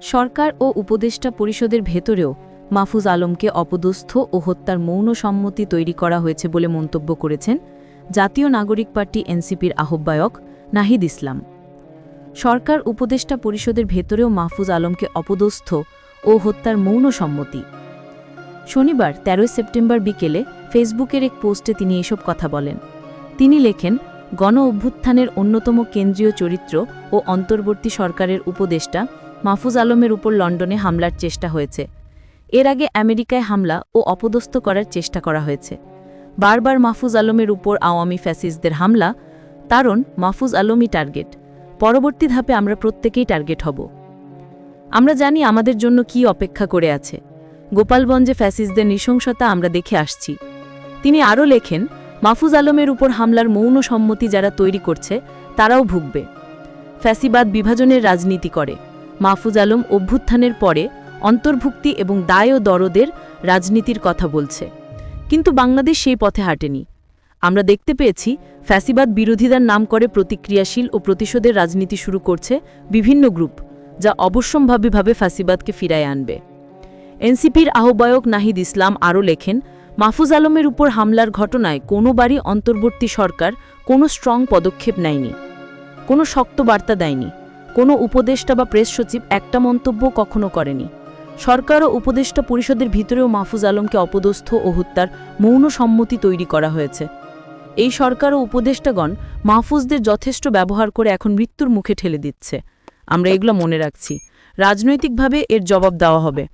সরকার ও উপদেষ্টা পরিষদের ভেতরেও মাহফুজ আলমকে অপদস্থ ও হত্যার মৌন সম্মতি তৈরি করা হয়েছে বলে মন্তব্য করেছেন জাতীয় নাগরিক পার্টি এনসিপির আহ্বায়ক নাহিদ ইসলাম। সরকার উপদেষ্টা পরিষদের ভেতরেও মাহফুজ আলমকে অপদস্থ ও হত্যার মৌন সম্মতি। শনিবার তেরোই সেপ্টেম্বর বিকেলে ফেসবুকের এক পোস্টে তিনি এসব কথা বলেন। তিনি লেখেন গণ অভ্যুত্থানের অন্যতম কেন্দ্রীয় চরিত্র ও অন্তর্বর্তী সরকারের উপদেষ্টা মাহফুজ আলমের উপর লন্ডনে হামলার চেষ্টা হয়েছে। এর আগে আমেরিকায় হামলা ও অপদস্থ করার চেষ্টা করা হয়েছে। বারবার মাহফুজ আলমের উপর আওয়ামী ফ্যাসিস্টদের হামলা কারণ মাহফুজ আলমই টার্গেট। পরবর্তী ধাপে আমরা প্রত্যেকেই টার্গেট হব। আমরা জানি আমাদের জন্য কি অপেক্ষা করে আছে। গোপালগঞ্জে ফ্যাসিস্টদের নৃশংসতা আমরা দেখে আসছি। তিনি আরও লেখেন, মাহফুজ আলমের উপর হামলার মৌন সম্মতি যারা তৈরি করছে, তারাও ভুগবে। ফ্যাসিবাদ বিভাজনের রাজনীতি করে। মাহফুজ আলম অভ্যুত্থানের পরে অন্তর্ভুক্তি এবং দায় ও দরদের রাজনীতির কথা বলছে। কিন্তু বাংলাদেশ সেই পথে হাঁটেনি। আমরা দেখতে পেয়েছি, ফ্যাসিবাদ বিরোধীদের নাম করে প্রতিক্রিয়াশীল ও প্রতিশোধের রাজনীতি শুরু করছে বিভিন্ন গ্রুপ, যা অবশ্যম্ভাবীভাবে ফ্যাসিবাদকে ফিরায় আনবে। এনসিপির আহ্বায়ক নাহিদ ইসলাম আরও লেখেন, মাহফুজ আলমের উপর হামলার ঘটনায় কোনোবারই অন্তর্বর্তী সরকার কোনো স্ট্রং পদক্ষেপ নেয়নি, কোনো শক্ত বার্তা দেয়নি। কোনো উপদেষ্টা বা প্রেস সচিব একটা মন্তব্য কখনো করেনি। সরকার ও উপদেষ্টা পরিষদের ভিতরেও মাহফুজ আলমকে অপদস্থ ও হত্যার মৌন সম্মতি তৈরি করা হয়েছে। এই সরকার ও উপদেষ্টাগণ মাহফুজদের যথেষ্ট ব্যবহার করে এখন মৃত্যুর মুখে ঠেলে দিচ্ছে। আমরা এগুলো মনে রাখছি। রাজনৈতিকভাবে এর জবাব দেওয়া হবে।